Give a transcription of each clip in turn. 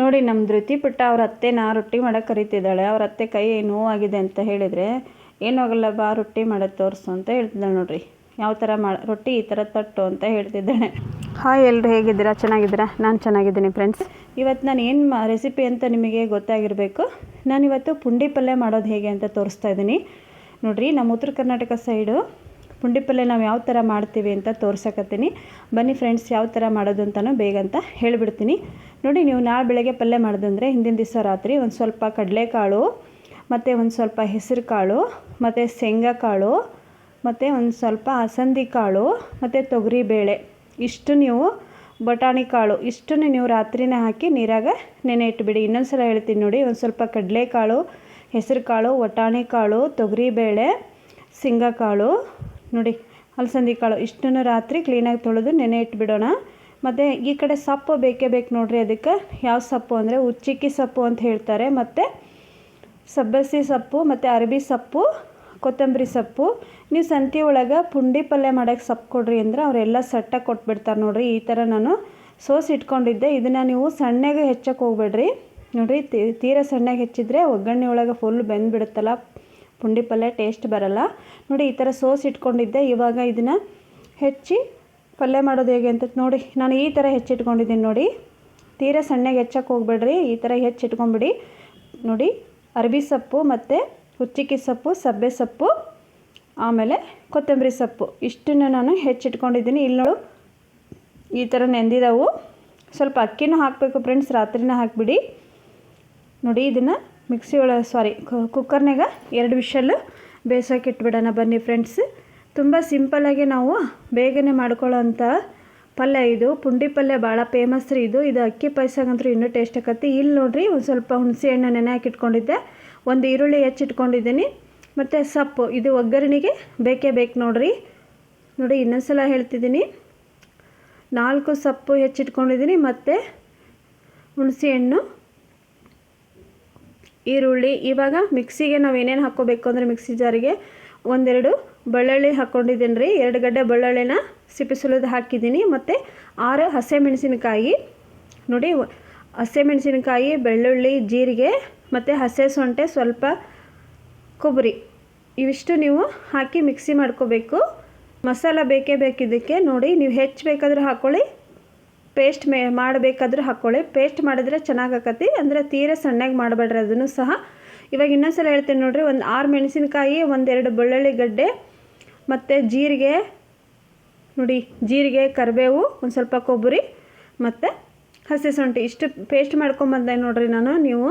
ನೋಡಿ ನಮ್ಮ ಧೃತಿ ಪುಟ್ಟ ಅವ್ರ ಅತ್ತೆನ ರೊಟ್ಟಿ ಮಾಡೋಕೆ ಕರಿತಿದ್ದಾಳೆ. ಅವ್ರ ಅತ್ತೆ ಕೈ ನೋವಾಗಿದೆ ಅಂತ ಹೇಳಿದರೆ ಏನೂ ಆಗಲ್ಲ ಬಾ ರೊಟ್ಟಿ ಮಾಡೋದು ತೋರಿಸು ಅಂತ ಹೇಳ್ತಿದ್ದಾಳೆ ನೋಡ್ರಿ. ಯಾವ ಥರ ಮಾ ರೊಟ್ಟಿ ಈ ಥರ ತಟ್ಟು ಅಂತ ಹೇಳ್ತಿದ್ದಾಳೆ. ಹಾಯ್ ಎಲ್ಲರೂ ಹೇಗಿದ್ದೀರಾ? ಚೆನ್ನಾಗಿದ್ದೀರಾ? ನಾನು ಚೆನ್ನಾಗಿದ್ದೀನಿ ಫ್ರೆಂಡ್ಸ್. ಇವತ್ತು ನಾನು ಏನು ಮಾ ರೆಸಿಪಿ ಅಂತ ನಿಮಗೆ ಗೊತ್ತಾಗಿರಬೇಕು. ನಾನಿವತ್ತು ಪುಂಡಿ ಪಲ್ಯ ಮಾಡೋದು ಹೇಗೆ ಅಂತ ತೋರಿಸ್ತಾ ಇದ್ದೀನಿ. ನೋಡಿರಿ ನಮ್ಮ ಉತ್ತರ ಕರ್ನಾಟಕ ಸೈಡು ಪುಂಡಿ ಪಲ್ಯ ನಾವು ಯಾವ ಥರ ಮಾಡ್ತೀವಿ ಅಂತ ತೋರ್ಸಕತ್ತೀನಿ. ಬನ್ನಿ ಫ್ರೆಂಡ್ಸ್ ಯಾವ ಥರ ಮಾಡೋದು ಅಂತಲೂ ಬೇಗ ಅಂತ ಹೇಳಿಬಿಡ್ತೀನಿ. ನೋಡಿ, ನೀವು ನಾಳೆ ಬೆಳಗ್ಗೆ ಪಲ್ಯ ಮಾಡೋದಂದರೆ ಹಿಂದಿನ ದಿವಸ ರಾತ್ರಿ ಒಂದು ಸ್ವಲ್ಪ ಕಡಲೆಕಾಳು, ಮತ್ತು ಒಂದು ಸ್ವಲ್ಪ ಹೆಸರು ಕಾಳು ಮತ್ತು ಶೇಂಗಾಕಾಳು, ಮತ್ತು ಒಂದು ಸ್ವಲ್ಪ ಅಸಂದಿ ಕಾಳು ಮತ್ತು ತೊಗರಿ ಬೇಳೆ ಇಷ್ಟು ನೀವು ಬಟಾಣಿ ಕಾಳು ಇಷ್ಟನ್ನು ನೀವು ರಾತ್ರಿನೇ ಹಾಕಿ ನೀರಾಗ ನೆನೆ ಇಟ್ಬಿಡಿ. ಇನ್ನೊಂದು ಸಲ ಹೇಳ್ತೀನಿ ನೋಡಿ, ಒಂದು ಸ್ವಲ್ಪ ಕಡಲೆಕಾಳು ಹೆಸರು ಕಾಳು ಬಟಾಣಿ ಕಾಳು ತೊಗರಿ ಬೇಳೆ ಶೇಂಗಾ ಕಾಳು ನೋಡಿ ಅಲಸಂದಿ ಕಾಳು, ಇಷ್ಟನ್ನು ರಾತ್ರಿ ಕ್ಲೀನಾಗಿ ತೊಳೆದು ನೆನೆ ಇಟ್ಬಿಡೋಣ. ಮತ್ತು ಈ ಕಡೆ ಸೊಪ್ಪು ಬೇಕೇ ಬೇಕು ನೋಡಿರಿ ಅದಕ್ಕೆ. ಯಾವ ಸೊಪ್ಪು ಅಂದರೆ ಉಚ್ಚಿಕ್ಕಿ ಸೊಪ್ಪು ಅಂತ ಹೇಳ್ತಾರೆ. ಮತ್ತು ಸಬ್ಬಸಿ ಸೊಪ್ಪು, ಮತ್ತು ಅರಬಿ ಸೊಪ್ಪು, ಕೊತ್ತಂಬರಿ ಸೊಪ್ಪು. ನೀವು ಸಂತಿ ಒಳಗೆ ಪುಂಡಿ ಪಲ್ಯ ಮಾಡೋಕ್ಕೆ ಸೊಪ್ಪು ಕೊಡ್ರಿ ಅಂದ್ರೆ ಅವರೆಲ್ಲ ಸಟ್ಟಾಗಿ ಕೊಟ್ಬಿಡ್ತಾರೆ ನೋಡಿರಿ. ಈ ಥರ ನಾನು ಸೋಸ್ ಇಟ್ಕೊಂಡಿದ್ದೆ. ಇದನ್ನು ನೀವು ಸಣ್ಣಗೆ ಹೆಚ್ಚಕ್ಕೆ ಹೋಗ್ಬೇಡ್ರಿ. ನೋಡಿರಿ ತೀರ ಸಣ್ಣಗೆ ಹೆಚ್ಚಿದ್ರೆ ಒಗ್ಗರಣೆ ಒಳಗೆ ಫುಲ್ ಬೆಂದ್ಬಿಡುತ್ತಲ್ಲ. ಪುಂಡಿ ಪಲ್ಯ ಟೇಸ್ಟ್ ಬರಲ್ಲ. ನೋಡಿ, ಈ ಥರ ಸೋಸ್ ಇಟ್ಕೊಂಡಿದ್ದೆ. ಇವಾಗ ಇದನ್ನು ಹೆಚ್ಚಿ ಪಲ್ಯ ಮಾಡೋದು ಹೇಗೆ ಅಂತ ನೋಡಿ, ನಾನು ಈ ಥರ ಹೆಚ್ಚಿಟ್ಕೊಂಡಿದ್ದೀನಿ ನೋಡಿ. ತೀರ ಸಣ್ಣಗೆ ಹೆಚ್ಚಕ್ಕೆ ಹೋಗ್ಬೇಡ್ರಿ. ಈ ಥರ ಹೆಚ್ಚಿಟ್ಕೊಂಬಿಡಿ ನೋಡಿ ಅರಬಿ ಸೊಪ್ಪು ಮತ್ತು ಹುಚ್ಚಿಕ್ಕಿ ಸೊಪ್ಪು, ಸಬ್ಬೆ ಸೊಪ್ಪು, ಆಮೇಲೆ ಕೊತ್ತಂಬರಿ ಸೊಪ್ಪು. ಇಷ್ಟನ್ನು ನಾನು ಹೆಚ್ಚಿಟ್ಕೊಂಡಿದ್ದೀನಿ. ಇಲ್ಲಿ ನೋಡು, ಈ ಥರ ನೆಂದಿದಾವು. ಸ್ವಲ್ಪ ಅಕ್ಕಿನೂ ಹಾಕಬೇಕು ಫ್ರೆಂಡ್ಸ್ ರಾತ್ರಿನ ಹಾಕಿಬಿಡಿ. ನೋಡಿ, ಇದನ್ನು ಮಿಕ್ಸಿ ಒಳಗೆ ಸಾರಿ ಕುಕ್ಕರ್ನಾಗ ಎರಡು ವಿಷಲ್ಲು ಬೇಯಿಸೋಕೆ ಇಟ್ಬಿಡೋಣ ಬನ್ನಿ ಫ್ರೆಂಡ್ಸ್ ತುಂಬ ಸಿಂಪಲ್ಲಾಗಿ ನಾವು ಬೇಗನೆ ಮಾಡ್ಕೊಳ್ಳೋ ಅಂಥ ಪಲ್ಯ ಇದು. ಪುಂಡಿ ಪಲ್ಯ ಭಾಳ ಫೇಮಸ್ ರೀ ಇದು. ಇದು ಅಕ್ಕಿ ಪಾಯಸಗಂತೂ ಇನ್ನೂ ಟೇಸ್ಟ್ ಆಕತಿ ಇಲ್ಲಿ ನೋಡಿರಿ, ಒಂದು ಸ್ವಲ್ಪ ಹುಣಸೆ ಹಣ್ಣು ನೆನೆ ಹಾಕಿಟ್ಕೊಂಡಿದ್ದೆ. ಒಂದು ಈರುಳ್ಳಿ ಹೆಚ್ಚಿಟ್ಕೊಂಡಿದ್ದೀನಿ. ಮತ್ತು ಸೊಪ್ಪು, ಇದು ಒಗ್ಗರಣೆಗೆ ಬೇಕೇ ಬೇಕು ನೋಡಿರಿ. ನೋಡಿ, ಇನ್ನೊಂದ್ಸಲ ಹೇಳ್ತಿದ್ದೀನಿ. ನಾಲ್ಕು ಸೊಪ್ಪು ಹೆಚ್ಚಿಟ್ಕೊಂಡಿದ್ದೀನಿ. ಮತ್ತು ಹುಣಸೆ ಹಣ್ಣು ಈರುಳ್ಳಿ. ಇವಾಗ ಮಿಕ್ಸಿಗೆ ನಾವು ಏನೇನು ಹಾಕ್ಕೋಬೇಕು ಅಂದರೆ ಮಿಕ್ಸಿ ಜಾರಿಗೆ ಒಂದೆರಡು ಬೆಳ್ಳುಳ್ಳಿ ಹಾಕ್ಕೊಂಡಿದ್ದೀನಿ ರೀ ಎರಡು ಗಡ್ಡೆ ಬೆಳ್ಳುಳ್ಳಿನ ಸಿಪ್ಪೆ ಸುಲಿದು ಹಾಕಿದ್ದೀನಿ. ಮತ್ತು ಆರು ಹಸಿಮೆಣಸಿನ್ಕಾಯಿ. ನೋಡಿ, ಹಸಿಮೆಣಸಿನ್ಕಾಯಿ, ಬೆಳ್ಳುಳ್ಳಿ, ಜೀರಿಗೆ, ಮತ್ತು ಹಸೆ ಸೊಂಟೆ ಸ್ವಲ್ಪ ಕೊಬ್ಬರಿ. ಇವಿಷ್ಟು ನೀವು ಹಾಕಿ ಮಿಕ್ಸಿ ಮಾಡ್ಕೋಬೇಕು. ಮಸಾಲ ಬೇಕೇ ಬೇಕಿದ್ದಕ್ಕೆ ನೋಡಿ, ನೀವು ಹೆಚ್ಚು ಬೇಕಾದರೂ ಹಾಕ್ಕೊಳ್ಳಿ ಪೇಸ್ಟ್ ಮೇ ಮಾಡಬೇಕಾದ್ರೂ ಹಾಕ್ಕೊಳ್ಳಿ. ಪೇಸ್ಟ್ ಮಾಡಿದ್ರೆ ಚೆನ್ನಾಗಿ ಆಕತಿ ಅಂದರೆ ತೀರ ಸಣ್ಣಗೆ ಮಾಡಬೇಡ್ರಿ ಅದನ್ನು ಸಹ. ಇವಾಗ ಇನ್ನೊಂದ್ಸಲ ಹೇಳ್ತೀನಿ ನೋಡಿರಿ, ಒಂದು ಆರು ಮೆಣಸಿನಕಾಯಿ ಒಂದೆರಡು ಬೆಳ್ಳುಳ್ಳಿ ಗಡ್ಡೆ, ಮತ್ತು ಜೀರಿಗೆ, ನೋಡಿ, ಜೀರಿಗೆ, ಕರಿಬೇವು, ಒಂದು ಸ್ವಲ್ಪ ಕೊಬ್ಬರಿ, ಮತ್ತು ಹಸಿ ಶುಂಠಿ. ಇಷ್ಟು ಪೇಸ್ಟ್ ಮಾಡ್ಕೊಂಬಂದೆ ನೋಡಿರಿ ನಾನು, ನೀವು.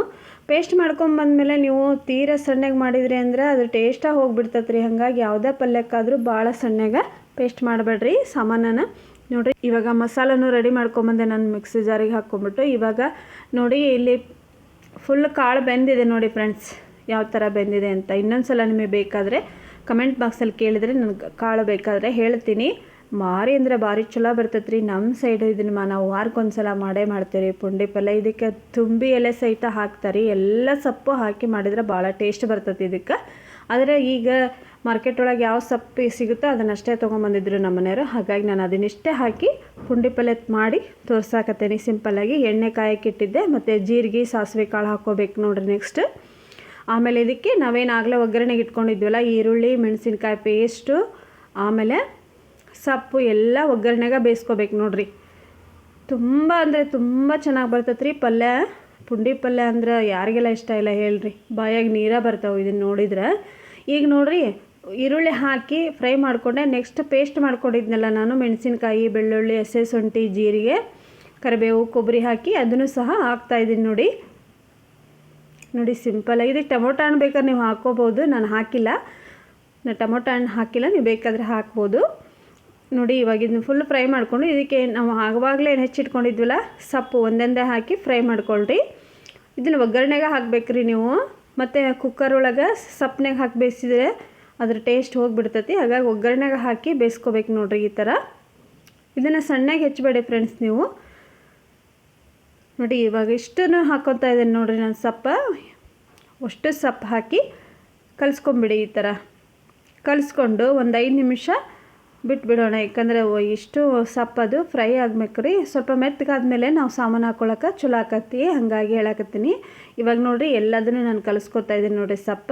ಪೇಸ್ಟ್ ಮಾಡ್ಕೊಂಬಂದಮೇಲೆ ನೀವು ತೀರ ಸಣ್ಣಗೆ ಮಾಡಿದ್ರಿ ಅಂದ್ರೆ ಅದು ಟೇಸ್ಟಾಗಿ ಹೋಗ್ಬಿಡ್ತೈತೆ ರೀ ಹಾಗಾಗಿ ಯಾವುದೇ ಪಲ್ಯಕ್ಕಾದರೂ ಭಾಳ ಸಣ್ಣಗೆ ಪೇಸ್ಟ್ ಮಾಡಬೇಡ್ರಿ ಸಾಮಾನನ. ನೋಡಿರಿ, ಇವಾಗ ಮಸಾಲನೂ ರೆಡಿ ಮಾಡ್ಕೊಂಬಂದೆ ನಾನು ಮಿಕ್ಸಿ ಜಾರಿಗೆ ಹಾಕ್ಕೊಂಬಿಟ್ಟು ಇವಾಗ ನೋಡಿ, ಇಲ್ಲಿ ಫುಲ್ ಕಾಳು ಬೆಂದಿದೆ ನೋಡಿ ಫ್ರೆಂಡ್ಸ್ ಯಾವ ಥರ ಬೆಂದಿದೆ ಅಂತ. ಇನ್ನೊಂದು ಸಲ ನಿಮಗೆ ಬೇಕಾದರೆ ಕಮೆಂಟ್ ಬಾಕ್ಸಲ್ಲಿ ಕೇಳಿದರೆ ನನಗೆ ಕಾಳು ಬೇಕಾದರೆ ಹೇಳ್ತೀನಿ. ಮಾರಿ ಅಂದರೆ ಭಾರಿ ಚಲೋ ಬರ್ತೈತೆ ರೀ ನಮ್ಮ ಸೈಡು ಇದನ್ನ ನಾವು ವಾರಕ್ಕೊಂದು ಸಲ ಮಾಡೇ ಮಾಡ್ತೀವಿ ಪುಂಡಿ ಪಲ್ಯ, ಇದಕ್ಕೆ ತುಂಬಿ ಎಲೆ ಸಹಿತ ಹಾಕ್ತಾರೆ. ಎಲ್ಲ ಸೊಪ್ಪು ಹಾಕಿ ಮಾಡಿದ್ರೆ ಭಾಳ ಟೇಸ್ಟ್ ಬರ್ತೈತಿ ಇದಕ್ಕೆ. ಆದರೆ ಈಗ ಮಾರ್ಕೆಟ್ ಒಳಗೆ ಯಾವ ಸೊಪ್ಪು ಸಿಗುತ್ತೋ ಅದನ್ನಷ್ಟೇ ತೊಗೊಂಬಂದಿದ್ರು ನಮ್ಮ ಮನೆಯವರು. ಹಾಗಾಗಿ ನಾನು ಅದನ್ನಿಷ್ಟೇ ಹಾಕಿ ಪುಂಡಿ ಪಲ್ಯ ಮಾಡಿ ತೋರ್ಸಾಕತ್ತೇನೆ. ಸಿಂಪಲ್ಲಾಗಿ ಎಣ್ಣೆ ಕಾಯಕ್ಕೆ ಇಟ್ಟಿದ್ದೆ, ಮತ್ತು ಜೀರಿಗೆ, ಸಾಸಿವೆ ಕಾಳು ಹಾಕೋಬೇಕು ನೋಡ್ರಿ ನೆಕ್ಸ್ಟ್ ಆಮೇಲೆ ಇದಕ್ಕೆ ನಾವೇನು ಆಗಲೇ ಒಗ್ಗರಣೆಗೆ ಇಟ್ಕೊಂಡಿದ್ವಲ್ಲ, ಈರುಳ್ಳಿ, ಮೆಣಸಿನ್ಕಾಯಿ ಪೇಸ್ಟು ಆಮೇಲೆ ಸೊಪ್ಪು ಎಲ್ಲ ಒಗ್ಗರಣೆಗೆ ಬೇಯಿಸ್ಕೋಬೇಕು ನೋಡ್ರಿ. ತುಂಬ ಅಂದರೆ ತುಂಬ ಚೆನ್ನಾಗಿ ಬರ್ತೈತೆ ರೀ ಪಲ್ಯ ಪುಂಡಿ ಪಲ್ಯ ಅಂದ್ರೆ ಯಾರಿಗೆಲ್ಲ ಇಷ್ಟ ಇಲ್ಲ ಹೇಳ್ರಿ. ಬಾಯಾಗಿ ನೀರ ಬರ್ತಾವೆ ಇದನ್ನು ನೋಡಿದ್ರೆ. ಈಗ ನೋಡ್ರಿ ಈರುಳ್ಳಿ ಹಾಕಿ ಫ್ರೈ ಮಾಡಿಕೊಂಡೆ. ನೆಕ್ಸ್ಟ್ ಪೇಸ್ಟ್ ಮಾಡ್ಕೊಂಡಿದ್ನಲ್ಲ ನಾನು, ಮೆಣಸಿನ್ಕಾಯಿ, ಬೆಳ್ಳುಳ್ಳಿ, ಹಸೆ ಶುಂಠಿ, ಜೀರಿಗೆ, ಕರಿಬೇವು, ಕೊಬ್ಬರಿ ಹಾಕಿ ಅದನ್ನು ಸಹ ಹಾಕ್ತಾಯಿದ್ದೀನಿ ನೋಡಿ. ನೋಡಿ ಸಿಂಪಲ್ ಇದಕ್ಕೆ ಟೊಮೊಟೊ ಹಣ್ಣು ಬೇಕಾದ್ರೆ ನೀವು ಹಾಕ್ಕೋಬೋದು. ನಾನು ಹಾಕಿಲ್ಲ. ನಾನು ಟೊಮೊಟೊ ಹಣ್ಣು ಹಾಕಿಲ್ಲ. ನೀವು ಬೇಕಾದರೆ ಹಾಕ್ಬೋದು. ನೋಡಿ ಇವಾಗ ಇದನ್ನ ಫುಲ್ ಫ್ರೈ ಮಾಡಿಕೊಂಡು ಇದಕ್ಕೆ ನಾವು ಆವಾಗಲೇ ಹೆಚ್ಚಿಟ್ಕೊಂಡಿದ್ವಲ್ಲ, ಸೊಪ್ಪು ಒಂದೊಂದೇ ಹಾಕಿ ಫ್ರೈ ಮಾಡ್ಕೊಳ್ರಿ. ಇದನ್ನು ಒಗ್ಗರಣೆಗೆ ಹಾಕಬೇಕ್ರಿ ನೀವು. ಮತ್ತು ಕುಕ್ಕರ್ ಒಳಗೆ ಸಪ್ಪನಾಗ ಹಾಕಿ ಬೇಯಿಸಿದ್ರೆ ಅದ್ರ ಟೇಸ್ಟ್ ಹೋಗಿಬಿಡ್ತೈತಿ. ಹಾಗಾಗಿ ಒಗ್ಗರಣೆಗೆ ಹಾಕಿ ಬೇಯಿಸ್ಕೋಬೇಕು ನೋಡ್ರಿ ಈ ಥರ. ಇದನ್ನು ಸಣ್ಣಗೆ ಹೆಚ್ಚಬೇಡಿ ಫ್ರೆಂಡ್ಸ್ ನೀವು. ನೋಡಿ ಇವಾಗ ಇಷ್ಟನ್ನು ಹಾಕ್ಕೊತಾ ಇದ್ದೀನಿ ನೋಡಿರಿ ನಾನು ಸಪ್ಪ. ಅಷ್ಟು ಸೊಪ್ಪು ಹಾಕಿ ಕಲಿಸ್ಕೊಂಬಿಡಿ ಈ ಥರ. ಕಲಿಸ್ಕೊಂಡು ಒಂದು ಐದು ನಿಮಿಷ ಬಿಟ್ಬಿಡೋಣ. ಯಾಕಂದರೆ ಇಷ್ಟು ಸಪ್ಪದು ಫ್ರೈ ಆಗ್ಬೇಕು ರೀ. ಸ್ವಲ್ಪ ಮೆತ್ತಗಾದ್ಮೇಲೆ ನಾವು ಸಾಮಾನು ಹಾಕ್ಕೊಳಕ್ಕೆ ಚಲೋ ಆಕತ್ತಿ. ಹಾಗಾಗಿ ಹೇಳಕತ್ತೀನಿ. ಇವಾಗ ನೋಡಿರಿ ಎಲ್ಲದನ್ನು ನಾನು ಕಲಿಸ್ಕೊತಾ ಇದ್ದೀನಿ ನೋಡಿರಿ ಸಪ್ಪ.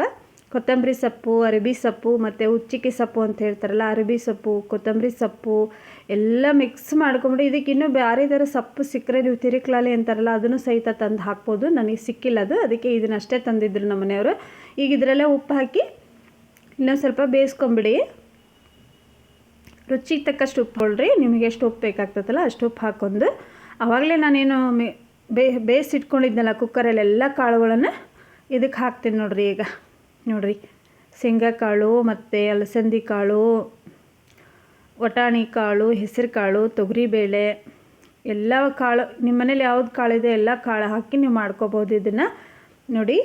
ಕೊತ್ತಂಬರಿ ಸೊಪ್ಪು, ಅರಬಿ ಸೊಪ್ಪು ಮತ್ತು ಉಚ್ಚಿಕೆ ಸೊಪ್ಪು ಅಂತ ಹೇಳ್ತಾರಲ್ಲ, ಅರಬಿ ಸೊಪ್ಪು, ಕೊತ್ತಂಬರಿ ಸೊಪ್ಪು ಎಲ್ಲ ಮಿಕ್ಸ್ ಮಾಡ್ಕೊಂಬಿಟ್ಟು ಇದಕ್ಕೆ ಇನ್ನೂ ಬೇರೆ ಥರ ಸೊಪ್ಪು ಸಿಕ್ಕರೆ ನೀವು ತಿರುಕ್ಲಾಲಿ ಅಂತಾರಲ್ಲ, ಅದನ್ನು ಸಹಿತ ತಂದು ಹಾಕ್ಬೋದು. ನನಗೆ ಸಿಕ್ಕಿಲ್ಲ ಅದು, ಅದಕ್ಕೆ ಇದನ್ನಷ್ಟೇ ತಂದಿದ್ರು ನಮ್ಮ ಮನೆಯವರು. ಈಗ ಇದರಲ್ಲೇ ಉಪ್ಪು ಹಾಕಿ ಇನ್ನೊಂದು ಸ್ವಲ್ಪ ಬೇಯಿಸ್ಕೊಂಬಿಡಿ. ರುಚಿಗೆ ತಕ್ಕಷ್ಟು ಉಪ್ಪು ಹೊಳ್ರಿ ನಿಮಗೆ ಎಷ್ಟು ಉಪ್ಪು ಬೇಕಾಗ್ತದಲ್ಲ ಅಷ್ಟು ಉಪ್ಪು ಹಾಕ್ಕೊಂಡು. ಆವಾಗಲೇ ನಾನೇನು ಬೇ ಬೇಯಿಸಿಟ್ಕೊಂಡಿದ್ನಲ್ಲ ಕುಕ್ಕರಲ್ಲಿ ಎಲ್ಲ ಕಾಳುಗಳನ್ನು, ಇದಕ್ಕೆ ಹಾಕ್ತೀನಿ ನೋಡ್ರಿ ಈಗ. ನೋಡ್ರಿ. ಶೇಂಗಾಕಾಳು ಮತ್ತು ಅಲಸಂದಿ ಕಾಳು, ವಟಾಣಿ ಕಾಳು, ಹೆಸರು ಕಾಳು ತೊಗರಿಬೇಳೆ ಎಲ್ಲ ಕಾಳು ನಿಮ್ಮ ಮನೇಲಿ ಯಾವ್ದು ಕಾಳಿದೆ ಎಲ್ಲ ಕಾಳು ಹಾಕಿ ನೀವು ಮಾಡ್ಕೋಬೋದು ಇದನ್ನು. ನೋಡಿ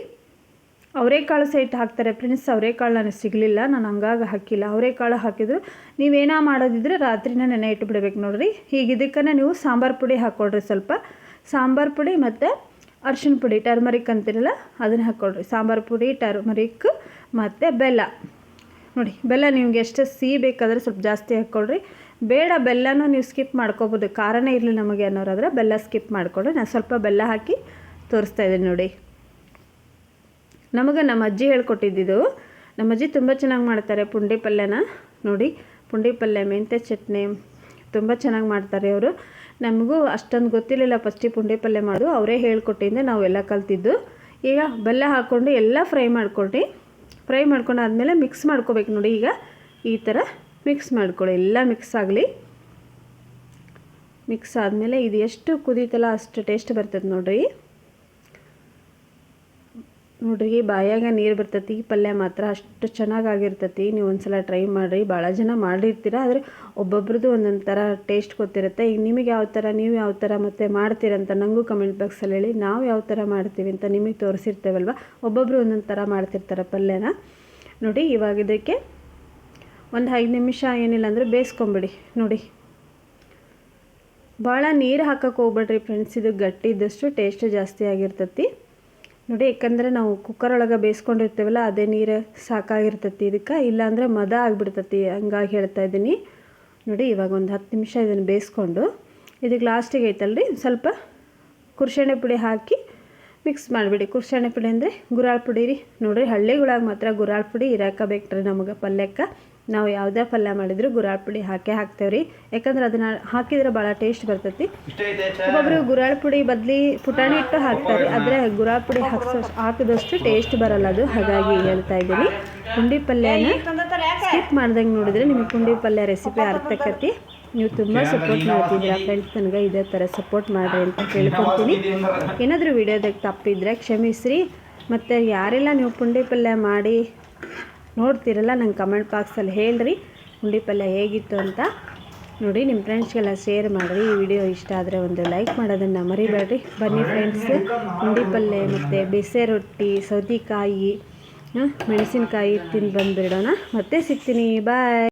ಅವರೆಕಾಳು ಸೈಟ್ ಹಾಕ್ತಾರೆ ಫ್ರೆಂಡ್ಸ್ ಅವರೆಕಾಳು ನನಗೆ ಸಿಗಲಿಲ್ಲ, ನಾನು ಹಂಗಾಗಿ ಹಾಕಿಲ್ಲ. ಅವರೆಕಾಳು ಹಾಕಿದ್ರು ನೀವೇನೋ ಮಾಡೋದಿದ್ರೆ ರಾತ್ರಿನೇ ನೆನೆ ಇಟ್ಬಿಡ್ಬೇಕು ನೋಡ್ರಿ. ಈಗ ಇದಕ್ಕೇ ನೀವು ಸಾಂಬಾರು ಪುಡಿ ಹಾಕ್ಕೊಡ್ರಿ ಸ್ವಲ್ಪ. ಸಾಂಬಾರು ಪುಡಿ ಮತ್ತು ಅರ್ಶಿಣ ಪುಡಿ ಟರ್ಮರಿಕ್ ಅಂತಿರಲ್ಲ, ಅದನ್ನು ಹಾಕ್ಕೊಳ್ರಿ ಸಾಂಬಾರು ಪುಡಿ ಟರ್ಮರಿಕ್ ಮತ್ತು ಬೆಲ್ಲ. ನೋಡಿ, ಬೆಲ್ಲ ನಿಮ್ಗೆ ಎಷ್ಟು ಸಿಹಿ ಬೇಕಾದರೆ ಸ್ವಲ್ಪ ಜಾಸ್ತಿ ಹಾಕ್ಕೊಳ್ರಿ ಬೇಡ ಬೆಲ್ಲನೂ ನೀವು ಸ್ಕಿಪ್ ಮಾಡ್ಕೋಬೋದು. ಕಾರಣ ಇರಲಿ ನಮಗೆ ಅನ್ನೋರಾದರೆ ಬೆಲ್ಲ ಸ್ಕಿಪ್ ಮಾಡಿಕೊಳ್ಳಿ ನಾನು ಸ್ವಲ್ಪ ಬೆಲ್ಲ ಹಾಕಿ ತೋರಿಸ್ತಾ ಇದ್ದೀನಿ ನೋಡಿ. ನಮಗೆ ನಮ್ಮ ಅಜ್ಜಿ ಹೇಳ್ಕೊಟ್ಟಿದ್ದು ನಮ್ಮ ಅಜ್ಜಿ ತುಂಬ ಚೆನ್ನಾಗಿ ಮಾಡ್ತಾರೆ ಪುಂಡಿ ಪಲ್ಯನ. ನೋಡಿ, ಪುಂಡಿ ಪಲ್ಯ, ಮೆಂತ್ಯ ಚಟ್ನಿ, ತುಂಬ ಚೆನ್ನಾಗಿ ಮಾಡ್ತಾರೆ ಅವರು ನಮಗೂ ಅಷ್ಟೊಂದು ಗೊತ್ತಿರಲಿಲ್ಲ ಫಸ್ಟಿಗೆ ಪುಂಡಿ ಪಲ್ಯ ಮಾಡೋದು. ಅವರೇ ನಾವು ನಾವೆಲ್ಲ ಕಲ್ತಿದ್ದು. ಈಗ ಬೆಲ್ಲ ಹಾಕ್ಕೊಂಡು ಎಲ್ಲ ಫ್ರೈ ಮಾಡ್ಕೊಳ್ಳಿ ಫ್ರೈ ಮಾಡ್ಕೊಂಡಾದ್ಮೇಲೆ ಮಿಕ್ಸ್ ಮಾಡ್ಕೋಬೇಕು ನೋಡಿ ಈಗ. ಈ ಥರ ಮಿಕ್ಸ್ ಮಾಡ್ಕೊಳ್ಳಿ, ಎಲ್ಲ ಮಿಕ್ಸ್ ಆಗಲಿ. ಮಿಕ್ಸ್ ಆದಮೇಲೆ ಇದು ಎಷ್ಟು ಕುದೀತಲ್ಲ ಅಷ್ಟು ಟೇಸ್ಟ್ ಬರ್ತದೆ ನೋಡಿರಿ. ನೋಡ್ರಿ ಬಾಯಾಗ ನೀರು ಬರ್ತೈತಿ, ಈ ಪಲ್ಯ ಮಾತ್ರ ಅಷ್ಟು ಚೆನ್ನಾಗಾಗಿರ್ತೈತಿ. ನೀವು ಒಂದು ಸಲ ಟ್ರೈ ಮಾಡಿರಿ ಭಾಳ ಜನ ಮಾಡಿರ್ತೀರ, ಆದರೆ ಒಬ್ಬೊಬ್ರದ್ದು ಒಂದೊಂದು ಥರ ಟೇಸ್ಟ್ ಗೊತ್ತಿರುತ್ತೆ. ಈಗ ನಿಮಗೆ ಯಾವ ಥರ ನೀವು ಯಾವ ಥರ ಮತ್ತು ಮಾಡ್ತೀರಂತ ನನಗೂ ಕಮೆಂಟ್ ಬಾಕ್ಸಲ್ಲಿ ಹೇಳಿ. ನಾವು ಯಾವ ಥರ ಮಾಡ್ತೀವಿ ಅಂತ ನಿಮಗೆ ತೋರಿಸಿರ್ತೇವಲ್ವ? ಒಬ್ಬೊಬ್ಬರು ಒಂದೊಂದು ಥರ ಮಾಡ್ತಿರ್ತಾರೆ ಪಲ್ಯನ. ನೋಡಿ, ಇವಾಗ ಇದಕ್ಕೆ ಒಂದು ಐದು ನಿಮಿಷ ಏನಿಲ್ಲ ಅಂದರೆ ಬೇಯಿಸ್ಕೊಂಬಿಡಿ ನೋಡಿ ಭಾಳ ನೀರು ಹಾಕಕ್ಕೆ ಹೋಗ್ಬೇಡ್ರಿ ಫ್ರೆಂಡ್ಸ್ ಇದು ಗಟ್ಟಿ ಇದ್ದಷ್ಟು ಟೇಸ್ಟ್ ಜಾಸ್ತಿ ಆಗಿರ್ತೈತಿ. ನೋಡಿ ಯಾಕಂದರೆ ನಾವು ಕುಕ್ಕರ್ ಒಳಗೆ ಬೇಯಿಸ್ಕೊಂಡಿರ್ತೇವಲ್ಲ, ಅದೇ ನೀರು ಸಾಕಾಗಿರ್ತೈತಿ ಇದಕ್ಕೆ. ಇಲ್ಲಾಂದರೆ ಮದ ಆಗಿಬಿಡ್ತೈತಿ, ಹಂಗಾಗಿ ಹೇಳ್ತಾ ಇದ್ದೀನಿ. ನೋಡಿ, ಇವಾಗ ಒಂದು ಹತ್ತು ನಿಮಿಷ ಇದನ್ನು ಬೇಯಿಸ್ಕೊಂಡು, ಇದಕ್ಕೆ ಲಾಸ್ಟಿಗೆ ಐತಲ್ರಿ, ಸ್ವಲ್ಪ ಕುರ್ಷಣೆ ಪುಡಿ ಹಾಕಿ ಮಿಕ್ಸ್ ಮಾಡಿಬಿಡಿ. ಕುರ್ಷಣೆ ಪುಡಿ ಅಂದರೆ ಗುರಾಳ್ ಪುಡಿ ರೀ. ನೋಡಿರಿ ಹಳ್ಳಿಗಳಾಗ ಮಾತ್ರ ಗುರಾಳ್ ಪುಡಿ ಇರಾಕ ಬೇಕ್ರಿ ನಮಗೆ ಪಲ್ಯಕ್ಕೆ. ನಾವು ಯಾವುದೇ ಪಲ್ಯ ಮಾಡಿದ್ರು ಗುರಾಳ್ ಪುಡಿ ಹಾಕೇ ಹಾಕ್ತೇವೆ ರೀ. ಯಾಕಂದ್ರೆ ಅದನ್ನ ಹಾಕಿದ್ರೆ ಭಾಳ ಟೇಸ್ಟ್ ಬರ್ತೈತಿ. ಒಬ್ಬೊಬ್ರು ಗುರಾಳ್ ಪುಡಿ ಬದಲಿ ಪುಟಾಣಿ ಇಟ್ಟು ಹಾಕ್ತಾರೆ. ಆದರೆ ಗುರಾಳ್ ಪುಡಿ ಹಾಕ್ಸೋ ಹಾಕಿದಷ್ಟು ಟೇಸ್ಟ್ ಬರಲ್ಲ ಅದು. ಹಾಗಾಗಿ ಹೇಳ್ತಾ ಇದ್ದೀನಿ. ಪುಂಡಿ ಪಲ್ಯನ ಸ್ಕಿಪ್ ಮಾಡ್ದಂಗೆ ನೋಡಿದ್ರೆ ನಿಮಗೆ ಪುಂಡಿ ಪಲ್ಯ ರೆಸಿಪಿ ಅರ್ಥಕ್ಕತಿ ನೀವು ತುಂಬ ಸಪೋರ್ಟ್ ಮಾಡ್ತಿದ್ದೀರಾ ಫ್ರೆಂಡ್ಸ್ ನನಗೆ ಇದೇ ಥರ ಸಪೋರ್ಟ್ ಮಾಡಿರಿ ಅಂತ ಕೇಳ್ಕೊತೀನಿ ಏನಾದರೂ ವಿಡಿಯೋದಾಗ ತಪ್ಪಿದ್ರೆ ಕ್ಷಮಿಸ್ರಿ. ಮತ್ತು ಯಾರೆಲ್ಲ ನೀವು ಪುಂಡಿ ಪಲ್ಯ ಮಾಡಿ ನೋಡ್ತೀರಲ್ಲ ನಂಗೆ ಕಮೆಂಟ್ ಬಾಕ್ಸಲ್ಲಿ ಹೇಳ್ರಿ. ಪುಂಡಿ ಪಲ್ಯ ಹೇಗಿತ್ತು ಅಂತ ನೋಡಿ ನಿಮ್ಮ ಫ್ರೆಂಡ್ಸ್ಗೆಲ್ಲ ಶೇರ್ ಮಾಡಿರಿ. ಈ ವಿಡಿಯೋ ಇಷ್ಟ ಆದರೆ ಒಂದು ಲೈಕ್ ಮಾಡೋದನ್ನು ಮರಿಬೇಡ್ರಿ. ಬನ್ನಿ ಫ್ರೆಂಡ್ಸ್ ಪುಂಡಿ ಪಲ್ಯ ಮತ್ತು ಬಿಸೆ ರೊಟ್ಟಿ ಸೌತೆಕಾಯಿ ಮೆಣಸಿನಕಾಯಿ ತಿಂದು ಬಂದುಬಿಡೋಣ. ಮತ್ತೆ ಸಿಗ್ತೀನಿ. ಬಾಯ್